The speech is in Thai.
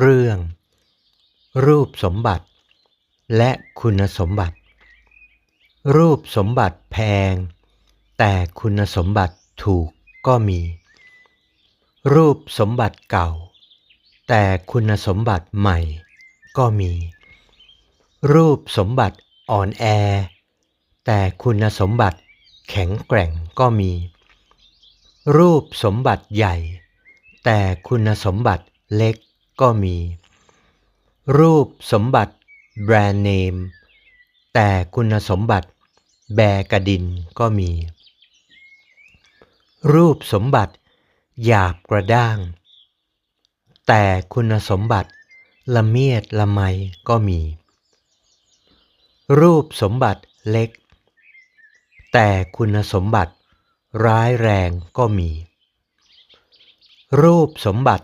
เรื่อง รูปสมบัติ และคุณสมบัติ รูปสมบัติแพง แต่คุณสมบัติถูกก็มี รูปสมบัติเก่า แต่คุณสมบัติใหม่ก็มี รูปสมบัติอ่อนแอ แต่คุณสมบัติแข็งแกร่งก็มี รูปสมบัติใหญ่ แต่คุณสมบัติเล็ก ก็มี รูปสมบัติแบรนด์เนม แต่คุณสมบัติแบกระดินก็มี รูปสมบัติหยาบกระด้าง แต่คุณสมบัติละเมียดละไมก็มี รูปสมบัติเล็ก แต่คุณสมบัติร้ายแรงก็มี รูปสมบัติ